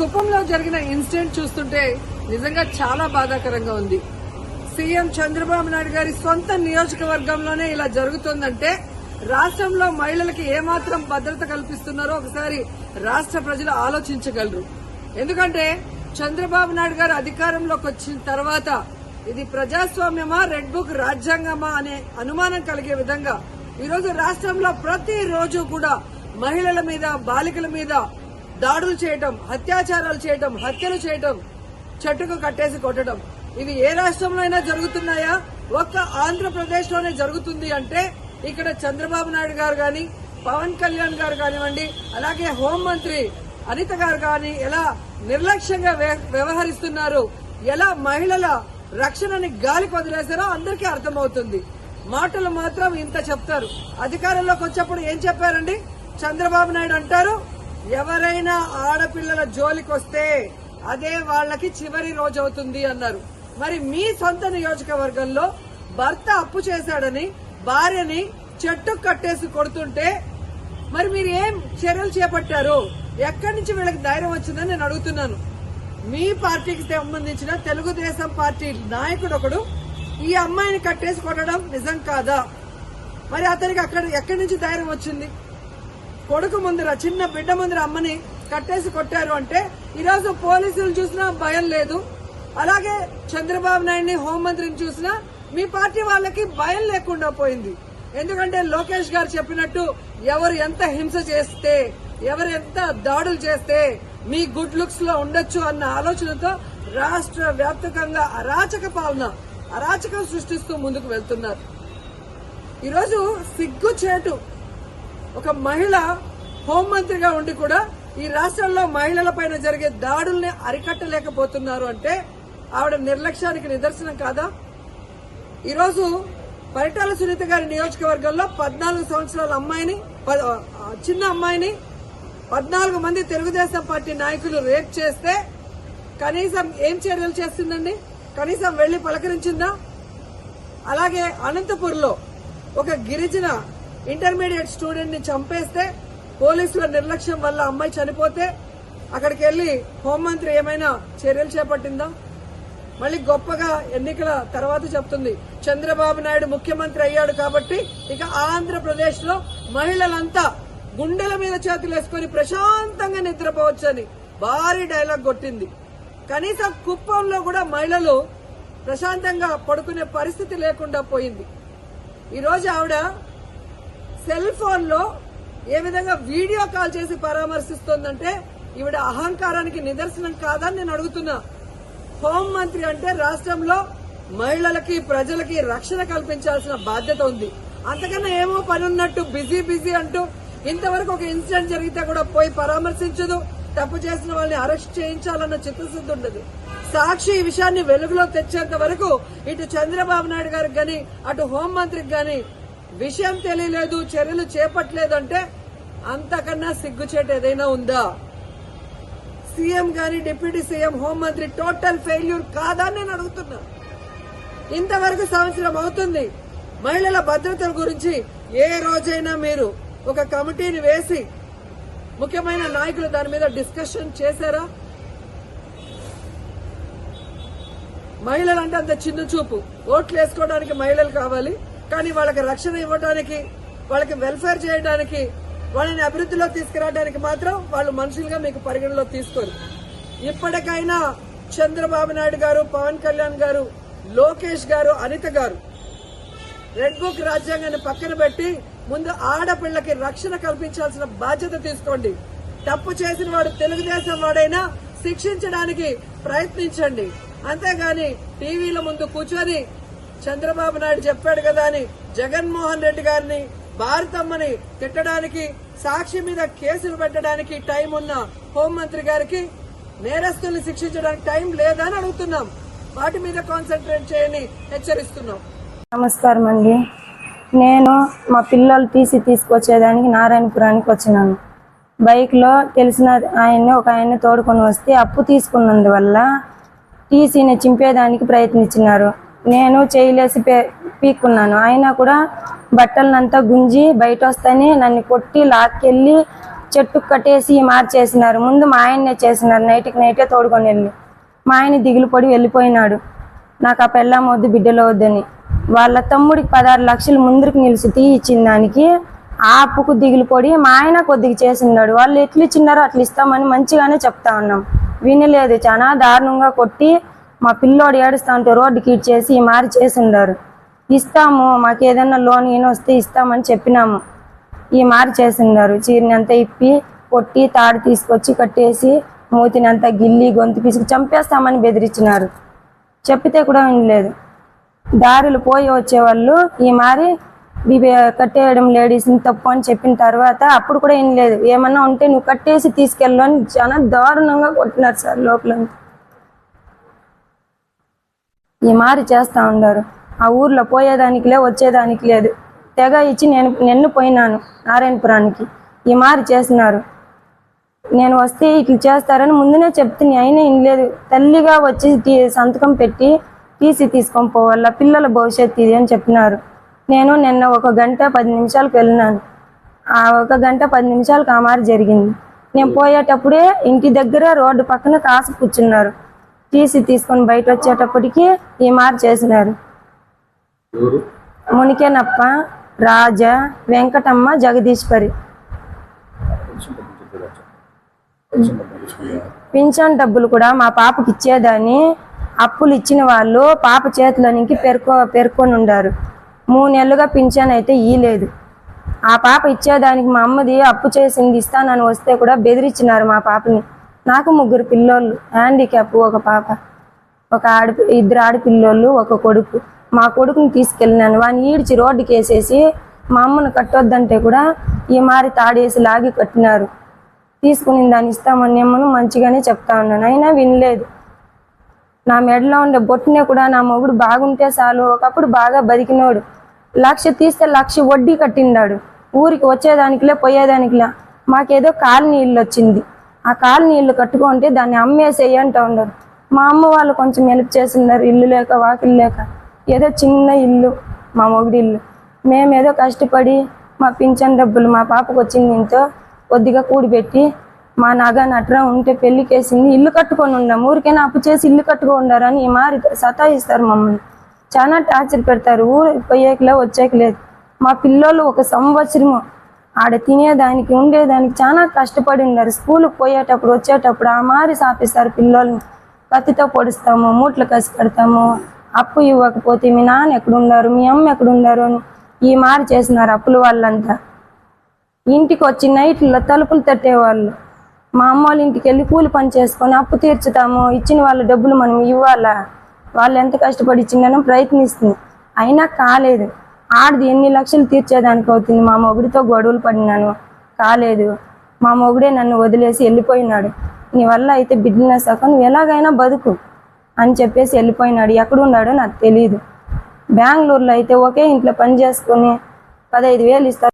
కుప్పంలో జరిగిన ఇన్సిడెంట్ చూస్తుంటే నిజంగా చాలా బాధాకరంగా ఉంది. సీఎం చంద్రబాబు నాయుడు గారి సొంత నియోజకవర్గంలోనే ఇలా జరుగుతుందంటే రాష్ట్రంలో మహిళలకి ఏమాత్రం భద్రత కల్పిస్తున్నారో ఒకసారి రాష్ట్ర ప్రజలు ఆలోచించగలరు. ఎందుకంటే చంద్రబాబు నాయుడు గారు అధికారంలోకి వచ్చిన తర్వాత ఇది ప్రజాస్వామ్యమా రెడ్ బుక్ రాజ్యాంగమా అనే అనుమానం కలిగే విధంగా ఈరోజు రాష్ట్రంలో ప్రతి రోజు కూడా మహిళల మీద బాలికల మీద దాడులు చేయటం అత్యాచారాలు చేయటం హత్యలు చేయటం చెట్టుకు కట్టేసి కొట్టడం. ఇవి ఏ రాష్ట్రంలో అయినా జరుగుతున్నాయా? ఒక్క ఆంధ్రప్రదేశ్లోనే జరుగుతుంది అంటే ఇక్కడ చంద్రబాబు నాయుడు గారు గాని పవన్ కళ్యాణ్ గారు కానివ్వండి అలాగే హోంమంత్రి అనిత గారు కానీ ఎలా నిర్లక్ష్యంగా వ్యవహరిస్తున్నారు? ఎలా మహిళల రక్షణని గాలికి వదిలేశారో అందరికీ అర్థమవుతుంది. మాటలు మాత్రం ఇంత చెప్తారు. అధికారంలోకి వచ్చేప్పుడు ఏం చెప్పారండి? చంద్రబాబు నాయుడు అంటారు ఎవరైనా ఆడపిల్లల జోలికి వస్తే అదే వాళ్ళకి చివరి రోజు అవుతుంది అన్నారు. మరి మీ సొంత నియోజకవర్గంలో భర్త అప్పు చేశాడని భార్యని చెట్టు కట్టేసి కొడుతుంటే మరి మీరు ఏం చర్యలు చేపట్టారు? ఎక్కడి నుంచి వీళ్ళకి ధైర్యం వచ్చిందని నేను అడుగుతున్నాను. మీ పార్టీకి సంబంధించిన తెలుగుదేశం పార్టీ నాయకుడు ఒకడు ఈ అమ్మాయిని కట్టేసి కొట్టడం నిజం కాదా? మరి అతనికి అక్కడ ఎక్కడి నుంచి ధైర్యం వచ్చింది? కొడుకు ముందర చిన్న బిడ్డ ముందర అమ్మని కట్టేసి కొట్టారు అంటే ఈరోజు పోలీసులు చూసినా భయం లేదు. అలాగే చంద్రబాబు నాయుడిని హోంమంత్రిని చూసినా మీ పార్టీ వాళ్ళకి భయం లేకుండా పోయింది. ఎందుకంటే లోకేష్ గారు చెప్పినట్టు ఎవరు ఎంత హింస చేస్తే ఎవరు ఎంత దాడులు చేస్తే మీ గుడ్ లుక్స్లో ఉండొచ్చు అన్న ఆలోచనతో రాష్ట్ర వ్యాప్తకంగా అరాచక పాలన అరాచకం సృష్టిస్తూ ముందుకు వెళ్తున్నారు. ఈరోజు సిగ్గుచేటు ఒక మహిళ హోంమంత్రిగా ఉండి కూడా ఈ రాష్ట్రంలో మహిళల పైన జరిగే దాడుల్ని అరికట్టలేకపోతున్నారు అంటే ఆవిడ నిర్లక్ష్యానికి నిదర్శనం కాదా? ఈరోజు పరిటాల సునీత గారి నియోజకవర్గంలో పద్నాలుగు సంవత్సరాల అమ్మాయిని ప- చిన్న అమ్మాయిని పద్నాలుగు మంది తెలుగుదేశం పార్టీ నాయకులు రేప్ చేస్తే కనీసం ఏం చర్యలు చేస్తుందండి? కనీసం వెళ్ళి పలకరించిందా? అలాగే అనంతపూర్లో ఒక గిరిజన ఇంటర్మీడియట్ స్టూడెంట్ని చంపేస్తే పోలీసుల నిర్లక్ష్యం వల్ల అమ్మాయి చనిపోతే అక్కడికి వెళ్ళి హోంమంత్రి ఏమైనా చర్యలు చేపట్టిందా? మళ్ళీ గొప్పగా ఎన్నికల తర్వాత చెప్తుంది చంద్రబాబు నాయుడు ముఖ్యమంత్రి అయ్యాడు కాబట్టి ఇక ఆంధ్రప్రదేశ్లో మహిళలంతా గుండెల మీద చేతులు వేసుకుని ప్రశాంతంగా నిద్రపోవచ్చని భారీ డైలాగ్ కొట్టింది. కనీసం కుప్పంలో కూడా మహిళలు ప్రశాంతంగా పడుకునే పరిస్థితి లేకుండా పోయింది. ఈ రోజు ఆవిడ సెల్ ఫోన్లో ఏ విధంగా వీడియో కాల్ చేసి పరామర్శిస్తోందంటే ఈవిడ అహంకారానికి నిదర్శనం కాదని నేను అడుగుతున్నా. హోం మంత్రి అంటే రాష్ట్రంలో మహిళలకి ప్రజలకి రక్షణ కల్పించాల్సిన బాధ్యత ఉంది. అంతకన్నా ఏమో పని ఉన్నట్టు బిజీ బిజీ అంటూ ఇంతవరకు ఒక ఇన్సిడెంట్ జరిగితే కూడా పోయి పరామర్శించదు. తప్పు చేసిన వాళ్ళని అరెస్ట్ చేయించాలన్న చిత్తశుద్ధి ఉండదు. సాక్షి ఈ విషయాన్ని వెలుగులో తెచ్చేంత వరకు ఇటు చంద్రబాబు నాయుడు గారికి గాని అటు హోంమంత్రికి గాని విషయం తెలియలేదు చర్యలు చేపట్టలేదు అంటే అంతకన్నా సిగ్గుచేటు ఏదైనా ఉందా? సీఎం గాని డిప్యూటీ సీఎం హోంమంత్రి టోటల్ ఫెయిల్యూర్ కాదా అని నేను అడుగుతున్నా. ఇంతవరకు సంవత్సరం అవుతుంది. మహిళల భద్రత గురించి ఏ రోజైనా మీరు ఒక కమిటీని వేసి ముఖ్యమైన నాయకులు దాని మీద డిస్కషన్ చేశారా? మహిళలంటే అంత చిన్న చూపు. ఓట్లు వేసుకోవడానికి మహిళలు కావాలి. కానీ వాళ్ళకి రక్షణ ఇవ్వడానికి వాళ్ళకి వెల్ఫేర్ చేయడానికి వాళ్ళని అభివృద్ధిలో తీసుకురావడానికి మాత్రం వాళ్ళు మనుషులుగా మీకు పరిగణలో తీసుకోరు. ఇప్పటికైనా చంద్రబాబు నాయుడు గారు పవన్ కళ్యాణ్ గారు లోకేష్ గారు అనిత గారు రెడ్ బుక్ రాజ్యాంగాన్ని పక్కన పెట్టి ముందు ఆడపిల్లకి రక్షణ కల్పించాల్సిన బాధ్యత తీసుకోండి. తప్పు చేసిన వాడు తెలుగుదేశం వాడైనా శిక్షించడానికి ప్రయత్నించండి. అంతేగాని టీవీల ముందు కూర్చొని చంద్రబాబు నాయుడు చెప్పాడు కదా అని జగన్మోహన్ రెడ్డి గారిని భారతమ్మని తిట్టడానికి సాక్షి మీద కేసులు పెట్టడానికి టైం ఉన్న హోంమంత్రి గారికి నేరస్తుల్ని శిక్షించడానికి టైం లేదా అని అడుగుతున్నాం. వాటి మీద కాన్సన్ట్రేట్ చేయని హెచ్చరిస్తున్నాం. నమస్కారం అండి. నేను మా పిల్లలు తీసి తీసుకొచ్చేదానికి నారాయణపురానికి వచ్చినాను. బైక్లో తెలిసిన ఆయన్ని ఒక ఆయన్ని తోడుకొని వస్తే అప్పు తీసుకున్నందువల్ల టీసీని చింపేదానికి ప్రయత్నించినారు. నేను చేయలేసి పే పీక్కున్నాను. అయినా కూడా బట్టలనంతా గుంజి బయట వస్తేనే నన్ను కొట్టి లాక్కెళ్ళి చెట్టుకు కట్టేసి మార్చేసినారు. ముందు మా ఆయన్నే చేసినారు. నైట్కి నైటే తోడుకొని వెళ్ళి. మా ఆయన దిగులు పడి వెళ్ళిపోయినాడు. నాకు ఆ పెళ్ళాం వద్దు బిడ్డలు వద్దని. వాళ్ళ తమ్ముడికి పదహారు లక్షలు ముందుకు నిలిచి తీ ఇచ్చిన దానికి ఆ అప్పుకు దిగులు పడి మా ఆయన కొద్దిగా చేసినాడు వాళ్ళు ఎట్లు ఇచ్చినారో అట్లా ఇస్తామని మంచిగానే చెప్తా ఉన్నాం. వినలేదు. చాలా దారుణంగా కొట్టి మా పిల్లోడు ఏడుస్తా ఉంటే రోడ్డుకి ఇచ్చేసి ఈ మారి చేసిండారు ఇస్తాము మాకు ఏదైనా లోన్ ఈయన వస్తే ఇస్తామని చెప్పినాము. ఈ మారి చేసిండారు చీరని అంతా ఇప్పి కొట్టి తాడు తీసుకొచ్చి కట్టేసి మూతిని అంతా గిల్లి గొంతు పిసుకు చంపేస్తామని బెదిరించినారు. చెప్పితే కూడా వినలేదు. దారులు పోయి వచ్చేవాళ్ళు ఈ మారి కట్టేయడం లేడీస్ని తప్పు అని చెప్పిన తర్వాత అప్పుడు కూడా ఏం లేదు ఏమన్నా ఉంటే నువ్వు కట్టేసి తీసుకెళ్ళు అని చాలా దారుణంగా కొట్టినారు సార్ లోపల ఈ మారి చేస్తా ఉన్నారు. ఆ ఊర్లో పోయేదానికి లే వచ్చేదానికి లేదు తెగ ఇచ్చి నేను నిన్ను పోయినాను నారాయణపురానికి. ఈ మారి చేసినారు. నేను వస్తే ఇట్లా చేస్తారని ముందునే చెప్తుంది అయినా ఏం లేదు తల్లిగా వచ్చి సంతకం పెట్టి టీసీ తీసుకొని పోవాల? పిల్లల భవిష్యత్తు ఇది అని చెప్పినారు. నేను నిన్న ఒక గంట పది నిమిషాలకు వెళ్ళినాను. ఆ ఒక గంట పది నిమిషాలకు ఆ మారి జరిగింది. నేను పోయేటప్పుడే ఇంటి దగ్గర రోడ్డు పక్కన కాసు కూర్చున్నారు. టీసీ తీసుకొని బయట వచ్చేటప్పటికి ఈ మారి చేసినారు. మునికేనప్ప రాజా వెంకటమ్మ జగదీశ్వరి. పింఛన్ డబ్బులు కూడా మా పాపకి ఇచ్చేదాన్ని. అప్పులు ఇచ్చిన వాళ్ళు పాప చేతిలోనికి పెరుకో పెరుకొని ఉండారు. మూడు నెలలుగా పింఛన్ అయితే ఇయ్యలేదు. ఆ పాప ఇచ్చేదానికి మా అమ్మది అప్పు చేసింది ఇస్తానని వస్తే కూడా బెదిరించినారు మా పాపని. నాకు ముగ్గురు పిల్లోళ్ళు హ్యాండిక్యాప్ ఒక పాప ఒక ఆడ ఇద్దరు ఆడపిల్లోళ్ళు ఒక కొడుకు. మా కొడుకుని తీసుకెళ్ళినాను. వాడిని ఈడ్చి రోడ్డుకి వేసేసి మా అమ్మను కట్టొద్దంటే కూడా ఈ మారి తాడేసి లాగి కట్టినారు. తీసుకుని దాన్ని ఇస్తామని ఏమను మంచిగానే చెప్తా ఉన్నాను. అయినా వినలేదు. నా మెడలో ఉండే బొట్టునే కూడా నా మొగుడు బాగుంటే చాలు. ఒకప్పుడు బాగా బతికినోడు. లక్ష తీస్తే లక్ష వడ్డీ కట్టిండాడు. ఊరికి వచ్చేదానికిలే పోయేదానికిలే. మాకేదో కాలనీ ఇల్లు వచ్చింది. ఆ కాలనీ ఇల్లు కట్టుకుంటే దాన్ని అమ్మేసేయి అంటూ ఉండరు మా అమ్మ వాళ్ళు కొంచెం హెల్ప్ చేసినారు ఇల్లు లేక వాకిల్ లేక. ఏదో చిన్న ఇల్లు మా మొగుడి ఇల్లు. మేమేదో కష్టపడి మా పింఛన్ డబ్బులు మా పాపకు వచ్చింది ఇంతో కొద్దిగా కూడిపెట్టి మా నగ నట్రా ఉంటే పెళ్ళికేసింది ఇల్లు కట్టుకొని ఉన్నాం ఊరికైనా అప్పు చేసి ఇల్లు కట్టుకొని ఉండారని ఈ మారి సతాయిస్తారు మమ్మల్ని. చాలా టార్చర్ పెడతారు ఊరు పోయేకలే వచ్చేకలేదు మా పిల్లోళ్ళు ఒక సంవత్సరము ఆడ తినేదానికి ఉండేదానికి చాలా కష్టపడి ఉన్నారు. స్కూల్కి పోయేటప్పుడు వచ్చేటప్పుడు ఆ మారి సాపిస్తారు పిల్లల్ని. కత్తితో పొడుస్తాము మూట్లు కసి పెడతాము అప్పు ఇవ్వకపోతే మీ నాన్న ఎక్కడున్నారు మీ అమ్మ ఎక్కడున్నారు అని ఈ మారి చేసినారు అప్పుల వాళ్ళంతా. ఇంటికి వచ్చి నైట్లో తలుపులు తట్టేవాళ్ళు. మా అమ్మ వాళ్ళ ఇంటికి వెళ్ళి కూలి పని చేసుకొని అప్పు తీర్చుతాము ఇచ్చిన వాళ్ళ డబ్బులు మనం ఇవ్వాలా? వాళ్ళు ఎంత కష్టపడి ఇచ్చిందనో ప్రయత్నిస్తుంది. అయినా కాలేదు. ఆడది ఎన్ని లక్షలు తీర్చేదానికి అవుతుంది? మా మొగుడితో గొడవలు పడినాను. కాలేదు. మా మొగుడే నన్ను వదిలేసి వెళ్ళిపోయినాడు. నీ వల్ల అయితే బిడ్డనెస్ అక్క నువ్వు ఎలాగైనా బతుకు అని చెప్పేసి వెళ్ళిపోయినాడు. ఎక్కడున్నాడో నాకు తెలియదు బెంగళూరులో అయితే ఒకే ఇంట్లో పని చేసుకొని పదహైదు వేలు ఇస్తారు